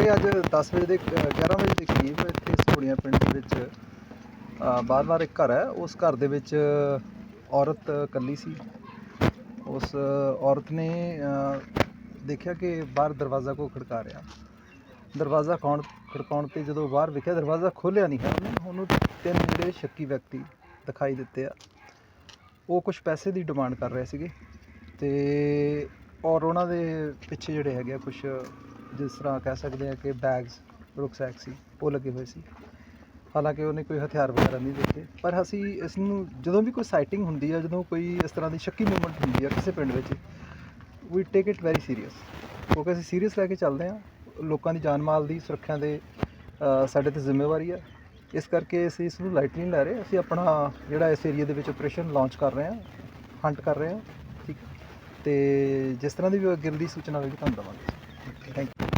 ਸਵੇਰੇ ਅੱਜ 10 ਵਜੇ ਦੇ ਅ, 11 ਵਜੇ ਦੇ ਕਰੀਬ ਇੱਥੇ ਸੋੜੀਆਂ ਪਿੰਡ ਦੇ ਵਿੱਚ ਅ, ਬਾਹਰ-ਬਾਹਰ ਇੱਕ ਘਰ ਹੈ। ਉਸ ਘਰ ਦੇ ਵਿੱਚ ਔਰਤ ਇਕੱਲੀ ਸੀ। ਉਸ ਔਰਤ ਨੇ ਦੇਖਿਆ ਕਿ ਬਾਹਰ ਦਰਵਾਜ਼ਾ ਕੋ ਖੜਕਾ ਰਿਹਾ। ਦਰਵਾਜ਼ਾ ਕੌਣ ਖੜਕਾਉਣ ਤੇ ਜਦੋਂ ਬਾਹਰ ਵਿਖਿਆ ਦਰਵਾਜ਼ਾ ਖੋਲ੍ਹਿਆ ਨਹੀਂ ਹੈ। ਉਹਨੇ ਉਹਨੂੰ ਤਿੰਨ ਜਿਹੜੇ ਸ਼ੱਕੀ ਵਿਅਕਤੀ ਦਿਖਾਈ ਦਿੱਤੇ ਆ। ਉਹ ਕੁਝ ਪੈਸੇ ਦੀ ਡਿਮਾਂਡ ਕਰ ਰਹੇ ਸੀਗੇ ਤੇ ਔਰ ਉਹਨਾਂ ਦੇ ਪਿੱਛੇ ਜਿਹੜੇ ਹੈਗੇ ਆ ਕੁਝ ਜਿਸ ਤਰ੍ਹਾਂ ਕਹਿ ਸਕਦੇ ਆ ਕਿ ਬੈਗਸ ਰੁਕਸੈਕ ਸੀ, ਉਹ ਲੱਗੇ ਹੋਏ ਸੀ। ਹਾਲਾਂਕਿ ਉਹਨੇ ਕੋਈ ਹਥਿਆਰ ਵਗੈਰਾ ਨਹੀਂ ਦਿੱਤੇ, ਪਰ ਅਸੀਂ ਇਸ ਨੂੰ ਜਦੋਂ ਵੀ ਕੋਈ ਸਾਈਟਿੰਗ ਹੁੰਦੀ ਹੈ ਜਦੋਂ ਕੋਈ ਇਸ ਤਰ੍ਹਾਂ ਦੀ ਸ਼ੱਕੀ ਮੂਵਮੈਂਟ ਹੁੰਦੀ ਹੈ ਕਿਸੇ ਪਿੰਡ ਵਿੱਚ ਵੀ ਟੇਕ ਇਟ ਵੈਰੀ ਸੀਰੀਅਸ ਕਿਉਂਕਿ ਅਸੀਂ ਸੀਰੀਅਸ ਲੈ ਕੇ ਚੱਲਦੇ ਹਾਂ, ਲੋਕਾਂ ਦੀ ਜਾਨ ਮਾਲ ਦੀ, ਸੁਰੱਖਿਆ ਦੇ ਸਾਡੇ ਤੇ ਜ਼ਿੰਮੇਵਾਰੀ ਹੈ ਇਸ ਕਰਕੇ ਅਸੀਂ ਇਸ ਨੂੰ ਲਾਈਟਲੀ ਨਹੀਂ ਲੈ ਰਹੇ, ਅਸੀਂ ਆਪਣਾ ਜਿਹੜਾ ਇਸ ਏਰੀਆ ਦੇ ਵਿੱਚ ਆਪਰੇਸ਼ਨ ਲਾਂਚ ਕਰ ਰਹੇ ਹਾਂ ਹੰਟ ਕਰ ਰਹੇ ਹਾਂ, ਠੀਕ ਤੇ ਜਿਸ ਤਰ੍ਹਾਂ ਦੀ ਵੀ ਅੱਗੇ ਦੀ ਸੂਚਨਾ ਹੋਵੇਗੀ ਤੁਹਾਨੂੰ ਦਵਾਂਗੇ। ਥੈਂਕ ਯੂ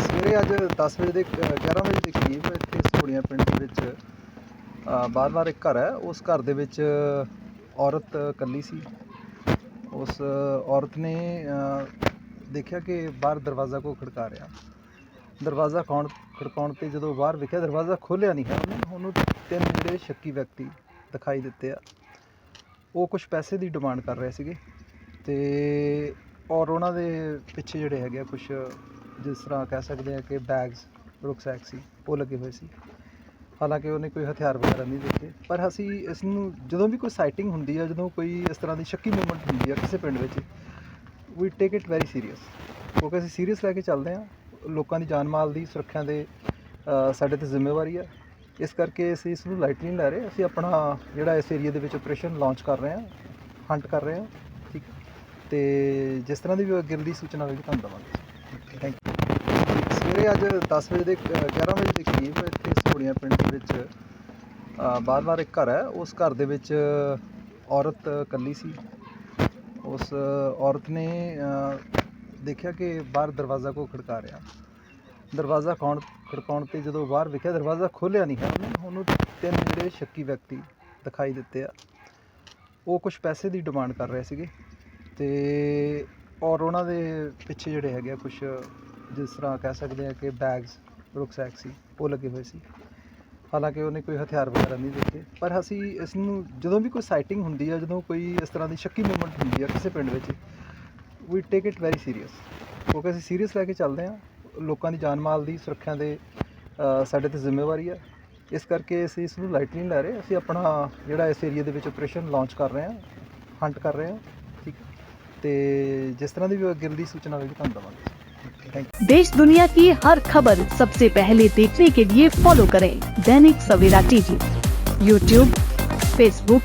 ਸਵੇਰੇ ਅੱਜ 10 ਵਜੇ ਦੇ ਅ, 11 ਵਜੇ ਦੇ ਕਰੀਬ ਇੱਥੇ ਸੋੜੀਆਂ ਪਿੰਡ ਦੇ ਵਿੱਚ ਅ, ਬਾਹਰ-ਬਾਹਰ ਇੱਕ ਘਰ ਹੈ। ਉਸ ਘਰ ਦੇ ਵਿੱਚ ਔਰਤ ਇਕੱਲੀ ਸੀ। ਉਸ ਔਰਤ ਨੇ ਦੇਖਿਆ ਕਿ ਬਾਹਰ ਦਰਵਾਜ਼ਾ ਕੋ ਖੜਕਾ ਰਿਹਾ। ਦਰਵਾਜ਼ਾ ਕੌਣ ਖੜਕਾਉਣ ਤੇ ਜਦੋਂ ਬਾਹਰ ਵੇਖਿਆ ਦਰਵਾਜ਼ਾ ਖੋਲ੍ਹਿਆ ਨਹੀਂ ਹੈ ਉਹਨੇ ਉਹਨੂੰ ਤਿੰਨ ਜਿਹੜੇ ਸ਼ੱਕੀ ਵਿਅਕਤੀ ਦਿਖਾਈ ਦਿੱਤੇ ਆ। ਉਹ ਕੁਝ ਪੈਸੇ ਦੀ ਡਿਮਾਂਡ ਕਰ ਰਹੇ ਸੀਗੇ ਤੇ ਔਰ ਉਹਨਾਂ ਦੇ ਪਿੱਛੇ ਜਿਹੜੇ ਹੈਗੇ ਆ ਕੁਝ ਜਿਸ ਤਰ੍ਹਾਂ ਕਹਿ ਸਕਦੇ ਆ ਕਿ ਬੈਗਸ ਰੁਕਸੈਕ ਸੀ, ਉਹ ਲੱਗੇ ਹੋਏ ਸੀ। ਹਾਲਾਂਕਿ ਉਹਨੇ ਕੋਈ ਹਥਿਆਰ ਵਗੈਰਾ ਨਹੀਂ ਦਿੱਤੇ, ਪਰ ਅਸੀਂ ਇਸ ਨੂੰ ਜਦੋਂ ਵੀ ਕੋਈ ਸਾਈਟਿੰਗ ਹੁੰਦੀ ਹੈ ਜਦੋਂ ਕੋਈ ਇਸ ਤਰ੍ਹਾਂ ਦੀ ਸ਼ੱਕੀ ਮੂਵਮੈਂਟ ਹੁੰਦੀ ਹੈ ਕਿਸੇ ਪਿੰਡ ਵਿੱਚ ਵੀ ਟੇਕ ਇਟ ਵੈਰੀ ਸੀਰੀਅਸ ਕਿਉਂਕਿ ਅਸੀਂ ਸੀਰੀਅਸ ਲੈ ਕੇ ਚੱਲਦੇ ਹਾਂ ਲੋਕਾਂ ਦੀ ਜਾਨ ਮਾਲ ਦੀ, ਸੁਰੱਖਿਆ ਦੇ ਸਾਡੇ ਤੇ ਜ਼ਿੰਮੇਵਾਰੀ ਹੈ ਇਸ ਕਰਕੇ ਅਸੀਂ ਇਸ ਨੂੰ ਲਾਈਟਲੀ ਨਹੀਂ ਲੈ ਰਹੇ ਅਸੀਂ ਆਪਣਾ ਜਿਹੜਾ ਇਸ ਏਰੀਆ ਦੇ ਵਿੱਚ ਆਪਰੇਸ਼ਨ ਲਾਂਚ ਕਰ ਰਹੇ ਹਾਂ ਹੰਟ ਕਰ ਰਹੇ ਹਾਂ ਤੇ ਜਿਸ ਤਰ੍ਹਾਂ ਦੀ ਵੀ ਅੱਗੇ ਦੀ ਸੂਚਨਾ ਹੋਵੇਗੀ ਤੁਹਾਨੂੰ ਦਵਾਂਗੇ। ਥੈਂਕ ਯੂ ਸਵੇਰੇ ਅੱਜ 10 ਵਜੇ ਦੇ ਅ, 11 ਵਜੇ ਦੇ ਕਰੀਬ ਇੱਥੇ ਸੋੜੀਆਂ ਪਿੰਡ ਦੇ ਵਿੱਚ ਅ, ਬਾਹਰ-ਬਾਹਰ ਇੱਕ ਘਰ ਹੈ। ਉਸ ਘਰ ਦੇ ਵਿੱਚ ਔਰਤ ਇਕੱਲੀ ਸੀ। ਉਸ ਔਰਤ ਨੇ ਦੇਖਿਆ ਕਿ ਬਾਹਰ ਦਰਵਾਜ਼ਾ ਕੋ ਖੜਕਾ ਰਿਹਾ। ਦਰਵਾਜ਼ਾ ਕੌਣ ਖੜਕਾਉਣ ਤੇ ਜਦੋਂ ਬਾਹਰ ਵੇਖਿਆ ਦਰਵਾਜ਼ਾ ਖੋਲ੍ਹਿਆ ਨਹੀਂ ਹੈ। ਉਹਨੂੰ ਤਿੰਨ ਜਿਹੜੇ ਸ਼ੱਕੀ ਵਿਅਕਤੀ ਦਿਖਾਈ ਦਿੱਤੇ ਆ। ਉਹ ਕੁਝ ਪੈਸੇ ਦੀ ਡਿਮਾਂਡ ਕਰ ਰਹੇ ਸੀਗੇ। ਤੇ ਔਰ ਉਹਨਾਂ ਦੇ ਪਿੱਛੇ ਜਿਹੜੇ ਹੈਗੇ ਆ ਕੁਝ ਜਿਸ ਤਰ੍ਹਾਂ ਕਹਿ ਸਕਦੇ ਆ ਕਿ ਬੈਗਸ ਰੁਕਸੈਕ ਸੀ, ਉਹ ਲੱਗੇ ਹੋਏ ਸੀ। ਹਾਲਾਂਕਿ ਉਹਨੇ ਕੋਈ ਹਥਿਆਰ ਵਗੈਰਾ ਨਹੀਂ ਦਿੱਤੇ, ਪਰ ਅਸੀਂ ਇਸ ਨੂੰ ਜਦੋਂ ਵੀ ਕੋਈ ਸਾਈਟਿੰਗ ਹੁੰਦੀ ਹੈ ਜਦੋਂ ਕੋਈ ਇਸ ਤਰ੍ਹਾਂ ਦੀ ਸ਼ੱਕੀ ਮੂਵਮੈਂਟ ਹੁੰਦੀ ਹੈ ਕਿਸੇ ਪਿੰਡ ਵਿੱਚ ਵੀ ਟੇਕ ਇਟ ਵੈਰੀ ਸੀਰੀਅਸ ਕਿਉਂਕਿ ਅਸੀਂ ਸੀਰੀਅਸ ਲੈ ਕੇ ਚੱਲਦੇ ਹਾਂ ਲੋਕਾਂ ਦੀ ਜਾਨ ਮਾਲ ਦੀ, ਸੁਰੱਖਿਆ ਦੇ ਸਾਡੇ ਤੇ ਜ਼ਿੰਮੇਵਾਰੀ ਹੈ ਇਸ ਕਰਕੇ ਅਸੀਂ ਇਸ ਨੂੰ ਲਾਈਟਲੀ ਨਹੀਂ ਲੈ ਰਹੇ ਅਸੀਂ ਆਪਣਾ ਜਿਹੜਾ ਇਸ ਏਰੀਆ ਦੇ ਵਿੱਚ ਆਪਰੇਸ਼ਨ ਲਾਂਚ ਕਰ ਰਹੇ ਹਾਂ ਹੰਟ ਕਰ ਰਹੇ ਹਾਂ ਤੇ ਜਿਸ ਤਰ੍ਹਾਂ ਦੀ ਵੀ ਅੱਗੇ ਦੀ ਸੂਚਨਾ ਹੋਵੇਗੀ ਤੁਹਾਨੂੰ ਦਵਾਂਗੇ ਥੈਂਕ ਯੂ देश दुनिया की हर खबर सबसे पहले देखने के लिए फॉलो करें Dainik Savera TV YouTube Facebook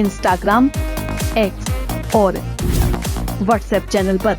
Instagram X और व्हाट्सएप चैनल पर।